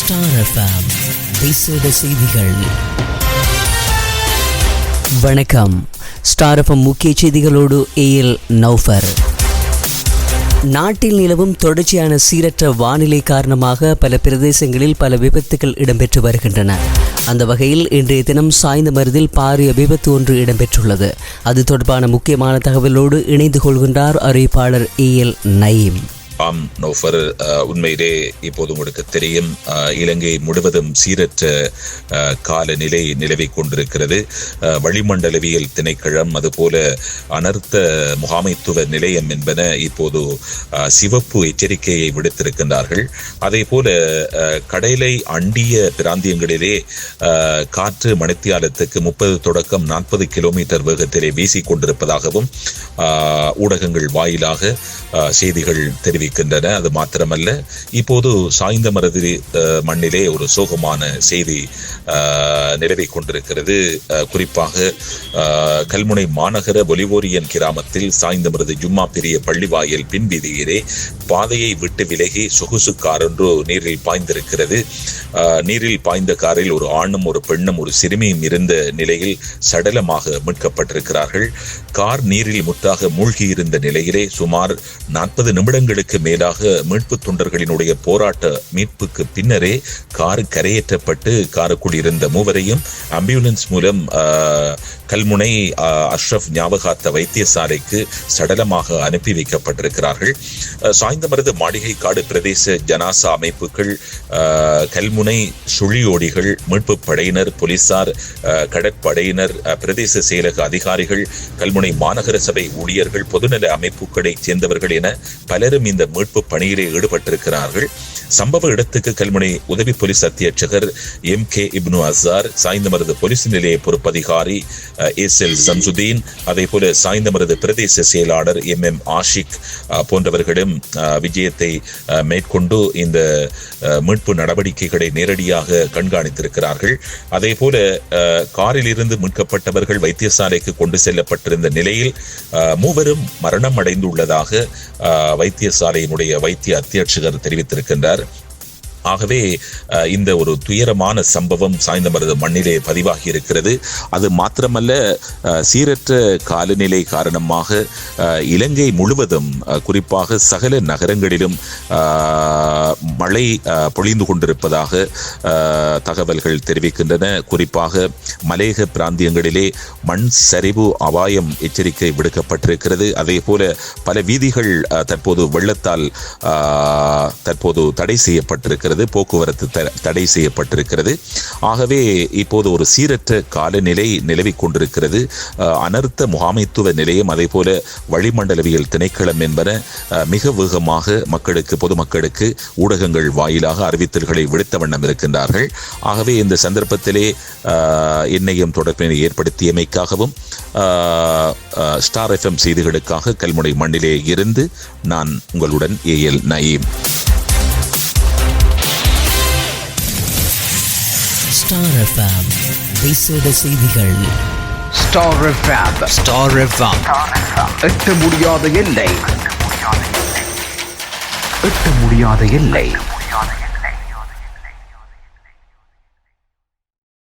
Star FM விசேட செய்திகள். வணக்கம். ஸ்டார் எஃப்எம் முக்கிய செய்திகளோடு ஏஎல் நௌஃபர். நாட்டில் நிலவும் தொடர்ச்சியான சீரற்ற வானிலை காரணமாக பல பிரதேசங்களில் பல விபத்துகள் இடம்பெற்று வருகின்றன. அந்த வகையில் இன்றைய தினம் சாய்ந்த மருதில் பாரிய விபத்து ஒன்று இடம்பெற்றுள்ளது. அது தொடர்பான முக்கியமான தகவலோடு இணைந்து கொள்கின்றார் அறிவிப்பாளர் ஏஎல் நயீம். ஆம் நோஃபர் உண்மையிலே இப்போது உங்களுக்கு தெரியும் இலங்கை முழுவதும் சீரற்ற காலநிலை நிலவிக் கொண்டிருக்கிறது. வளிமண்டலவியல் திணைக்களம் அதுபோல அனர்த்த முகாமைத்துவ நிலையம் என்பன இப்போது சிவப்பு எச்சரிக்கையை விடுத்திருக்கின்றார்கள். அதே போல கடலை அண்டிய பிராந்தியங்களிலே காற்று மணித்தியாலத்துக்கு முப்பது தொடக்கம் நாற்பது கிலோமீட்டர் வேகத்திலே வீசிக் கொண்டிருப்பதாகவும் ஊடகங்கள் வாயிலாக செய்திகள் செய்திகள் தெரிவிக்கின்றன அது மாத்திரமல்ல இப்போது சாய்ந்த மரதி மண்ணிலே ஒரு சோகமான செய்தி நிலவை கொண்டிருக்கிறது. குறிப்பாக கல்முனை மாநகர ஒலிவோரியன் கிராமத்தில் சாய்ந்த மருது ஜும்மா பெரிய பள்ளிவாயல் பின்வீதியிலே பாதையை விட்டு விலகி சொகுசு கார் ஒன்று நீரில் பாய்ந்திருக்கிறது. நீரில் பாய்ந்த காரில் ஒரு ஆணும் ஒரு பெண்ணும் ஒரு சிறுமியும் இருந்த நிலையில் சடலமாக மீட்கப்பட்டிருக்கிறார்கள். கார் நீரில் முற்றாக மூழ்கியிருந்த நிலையிலே சுமார் நாற்பது நிமிடங்களுக்கு மேலாக மீட்பு தொண்டர்களினுடைய போராட்ட மீட்புக்கு பின்னரே கார் கரையேற்றப்பட்டு காருக்குள் இருந்த மூவரையும் ஆம்புலன்ஸ் மூலம் கல்முனை அஷ்ரப் அஷ்ரஃப் வைத்தியசாலைக்கு சடலமாக அனுப்பி வைக்கப்பட்டிருக்கிறார்கள். சாய்ந்தமரது மாளிகை காடு பிரதேச ஜனாசா அமைப்புகள் கல்முனை சுழியோடிகள் மீட்பு படையினர் போலீசார் கடற்படையினர் பிரதேச செயலக அதிகாரிகள் கல்முனை மாநகர சபை ஊழியர்கள் பொதுநல அமைப்புகளைச் சேர்ந்தவர்கள் என பலரும் இந்த மீட்பு பணியிலே ஈடுபட்டிருக்கிறார்கள். சம்பவ இடத்துக்கு கல்முனை உதவி போலீஸ் அத்தியட்சகர் M K Ibnu Asar Sainthamaruthu police நிலைய பொறுப்பதிகாரி எஸ் எல் சம்சுதீன் அதே போல சாய்ந்தமருது பிரதேச செயலாளர் எம் எம் ஆஷிக் போன்றவர்களும் விஜயத்தை மேற்கொண்டு இந்த மீட்பு நடவடிக்கைகளை நேரடியாக கண்காணித்திருக்கிறார்கள். அதே போல காரில் இருந்து மீட்கப்பட்டவர்கள் வைத்தியசாலைக்கு கொண்டு செல்லப்பட்டிருந்த நிலையில் மூவரும் மரணம் அடைந்துள்ளதாக வைத்தியசாலையினுடைய வைத்திய அத்தியட்சகர் தெரிவித்திருக்கின்றார். ஆகவே அஹ், இந்த ஒரு துயரமான சம்பவம் சாய்ந்தமரது மண்ணிலே பதிவாகி இருக்கிறது அது மாத்திரமல்ல சீரற்ற காலநிலை காரணமாக அஹ், இலங்கை முழுவதும் அஹ், குறிப்பாக சகல நகரங்களிலும் மழை பொழிந்து கொண்டிருப்பதாக தகவல்கள் தெரிவிக்கின்றன. குறிப்பாக மலேக பிராந்தியங்களிலே மண் சரிவு அபாயம் எச்சரிக்கை விடுக்கப்பட்டிருக்கிறது. அதே போல பல வீதிகள் தற்போது வெள்ளத்தால் தற்போது தடை செய்யப்பட்டிருக்கிறது. போக்குவரத்து த- தடை செய்யப்பட்டிருக்கிறது. ஆகவே இப்போது ஒரு சீரற்ற காலநிலை நிலவிக் கொண்டிருக்கிறது. அனர்த்த முகாமைத்துவ நிலையம் அதே போல வளிமண்டலவியல் திணைக்களம் என்பன மிக வேகமாக மக்களுக்கு பொதுமக்களுக்கு ஊடகங்கள் வாயிலாக அறிவித்தல்களை விடுத்த வண்ணம் இருக்கின்றார்கள். ஆகவே இந்த சந்தர்ப்பத்திலே என்னையும் தொடர்பினை ஏற்படுத்தியமைக்காகவும் ஸ்டார் எஃப்எம் செய்திகளுக்காக கல்முனை மண்ணிலே இருந்து நான் உங்களுடன் ஏஎல் நயீம் ஸ்டார் எஃப்எம் விசேட செய்திகள். ஸ்டார் எஃப்எம் ஸ்டார் எஃப்எம் எட்ட முடியாத எல்லை. முடியாத எல்லை.